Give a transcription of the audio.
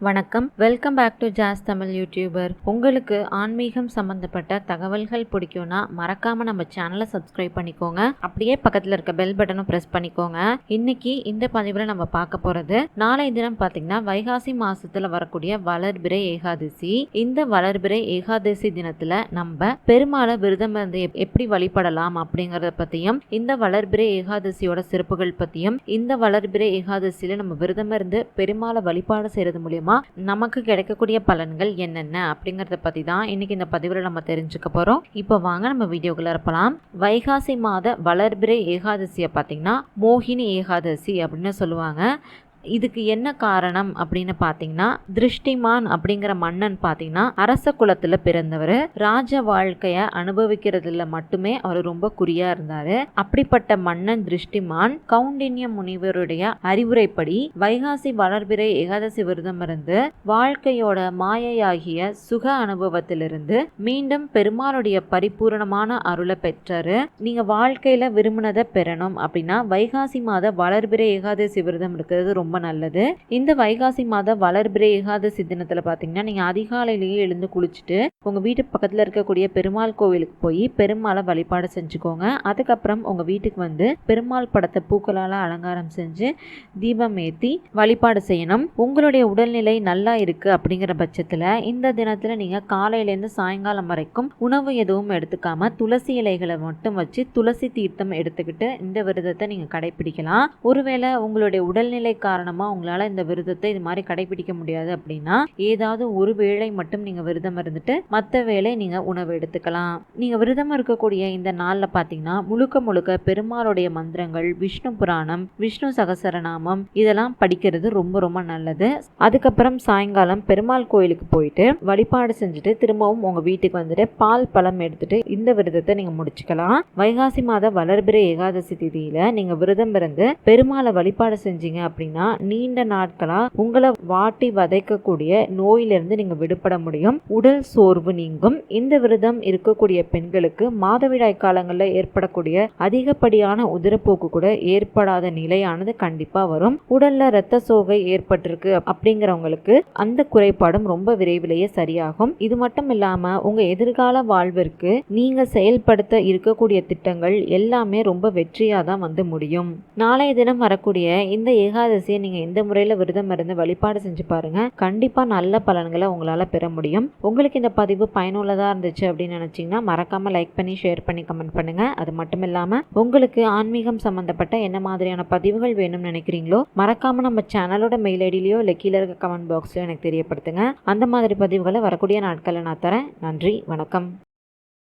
வணக்கம். Welcome back to Jaas Tamil YouTuber உங்களுக்கு ஆன்மீகம் சம்மந்தப்பட்ட தகவல்கள் பிடிக்கும்னா மறக்காம நம்ம சேனலை சப்ஸ்கிரைப் பண்ணிக்கோங்க. அப்படியே பக்கத்தில் இருக்க பெல் பட்டனும் ப்ரெஸ் பண்ணிக்கோங்க. இன்னைக்கு இந்த பதிவில் நம்ம பார்க்க போறது நாளைய தினம் பார்த்தீங்கன்னா வைகாசி மாசத்துல வரக்கூடிய வளர்பிறை ஏகாதசி. இந்த வளர்பிறை ஏகாதசி தினத்துல நம்ம பெருமாளை விரதம் இருந்து எப்- எப்படி வழிபடலாம் அப்படிங்கறத பத்தியும் இந்த வளர்பிறை ஏகாதசியோட சிறப்புகள் பத்தியும் இந்த வளர்பிறை ஏகாதசியில நம்ம விரதம் இருந்து பெருமாளை வழிபாடு செய்யறது மூலியமா நமக்கு கிடைக்கக்கூடிய பலன்கள் என்னென்ன அப்படிங்கறத பற்றி தான் இன்னைக்கு இந்த பதிவில் நம்ம தெரிஞ்சுக்க போறோம். இப்போ வாங்க நம்ம வீடியோக்குள்ள இருப்பலாம். வைகாசி மாத வளர்பிறை ஏகாதசியை பார்த்திங்கன்னா மோகினி ஏகாதசி அப்படின்னு சொல்லுவாங்க. இதுக்கு என்ன காரணம் அப்படின்னு பார்த்தீங்கன்னா திருஷ்டிமான் அப்படிங்கிற மன்னன் பார்த்தீங்கன்னா அரச குலத்துல பிறந்தவர். ராஜ வாழ்க்கையை அனுபவிக்கிறதுல மட்டுமே அவர் ரொம்ப குறியா இருந்தாரு. அப்படிப்பட்ட மன்னன் திருஷ்டிமான் கவுண்டின்ய முனிவருடைய அறிவுரைப்படி வைகாசி வளர்பிறை ஏகாதசி விரதம் இருந்து வாழ்க்கையோட மாயையாகிய சுக அனுபவத்திலிருந்து மீண்டும் பெருமாளுடைய பரிபூரணமான அருளை பெற்றாரு. நீங்க வாழ்க்கையில விரும்பினதை பெறணும் அப்படின்னா வைகாசி மாத வளர்பிறை ஏகாதசி விரதம் இருக்கிறது ரொம்ப நல்லது. இந்த வைகாசி மாத வளர்பிறை ஏகாதசி தினத்துல பாத்தீங்கன்னா நீங்க அதிகாலையிலேயே எழுந்து குளிச்சுட்டு உங்க வீட்டு பக்கத்துல இருக்கக்கூடிய பெருமாள் கோவிலுக்கு போய் பெருமாளை வழிபாடு செஞ்சுக்கோங்க. அதுக்கப்புறம் உங்க வீட்டுக்கு வந்து பெருமாள் படத்தை பூக்களால அலங்காரம் செஞ்சு தீபம் ஏத்தி வழிபாடு செய்யணும். உங்களுடைய உடல்நிலை நல்லா இருக்கு அப்படிங்கிற பட்சத்துல இந்த தினத்துல நீங்க காலையிலேருந்து சாயங்காலம் வரைக்கும் உணவு எதுவும் எடுத்துக்காம துளசி இலைகளை மட்டும் வச்சு துளசி தீர்த்தம் எடுத்துக்கிட்டு இந்த விரதத்தை நீங்க கடைபிடிக்கலாம். ஒருவேளை உங்களுடைய உடல்நிலை காரணமா காரணமாக உங்களால் இந்த விரதத்தை இது மாதிரி கடைபிடிக்க முடியாது அப்படின்னா ஏதாவது ஒரு வேளை மட்டும் நீங்கள் விரதம் இருந்துட்டு மற்ற வேளை நீங்கள் உணவு எடுத்துக்கலாம். நீங்கள் விரதம் இருக்கக்கூடிய இந்த நாளில் பார்த்தீங்கன்னா முழுக்க முழுக்க பெருமாளுடைய மந்திரங்கள் விஷ்ணு புராணம் விஷ்ணு சகசரநாமம் இதெல்லாம் படிக்கிறது ரொம்ப ரொம்ப நல்லது. அதுக்கப்புறம் சாயங்காலம் பெருமாள் கோயிலுக்கு போயிட்டு வழிபாடு செஞ்சுட்டு திரும்பவும் உங்கள் வீட்டுக்கு வந்துட்டு பால் பழம் எடுத்துட்டு இந்த விரதத்தை நீங்கள் முடிச்சுக்கலாம். வைகாசி மாத வளர்பிறை ஏகாதசி திதியில் நீங்கள் விரதம் இருந்து பெருமாளை வழிபாடு செஞ்சீங்க அப்படின்னா நீண்ட நாட்களா உங்களை வாட்டி வதைக்கக்கூடிய நோயிலிருந்து நீங்க விடுபட முடியும். உடல் சோர்வு நீங்கும். இந்த விரதம் இருக்கக்கூடிய பெண்களுக்கு மாதவிடாய் காலங்களில் ஏற்படக்கூடிய அதிகப்படியான உதிரப்போக்கு கூட ஏற்படாத நிலையானது கண்டிப்பா வரும். உடல்ல இரத்த சோகை ஏற்பட்டிருக்கு அப்படிங்கிறவங்களுக்கு அந்த குறைபாடும் ரொம்ப விரைவிலேயே சரியாகும். இது மட்டும் இல்லாம உங்க எதிர்கால வாழ்விற்கு நீங்க செயல்படுத்த இருக்கக்கூடிய திட்டங்கள் எல்லாமே ரொம்ப வெற்றியா தான் வந்து முடியும். நாளைய தினம் வரக்கூடிய இந்த ஏகாதசியை நீங்கள் எந்த முறையில் விரதம் இருந்து வழிபாடு செஞ்சு பாருங்கள் கண்டிப்பாக நல்ல பலன்களை உங்களால் பெற முடியும். உங்களுக்கு இந்த பதிவு பயனுள்ளதாக இருந்துச்சு அப்படின்னு நினச்சிங்கன்னா மறக்காமல் லைக் பண்ணி ஷேர் பண்ணி கமெண்ட் பண்ணுங்கள் அது மட்டும் இல்லாமல் உங்களுக்கு ஆன்மீகம் சம்மந்தப்பட்ட என்ன மாதிரியான பதிவுகள் வேணும்னு நினைக்கிறீங்களோ மறக்காமல் நம்ம சேனலோட மெயில் ஐடியிலையோ இல்லை கீழே இருக்க கமெண்ட் பாக்ஸ்லையோ எனக்கு தெரியப்படுத்துங்க. அந்த மாதிரி பதிவுகளை வரக்கூடிய நாட்களில் நான் தரேன். நன்றி வணக்கம்.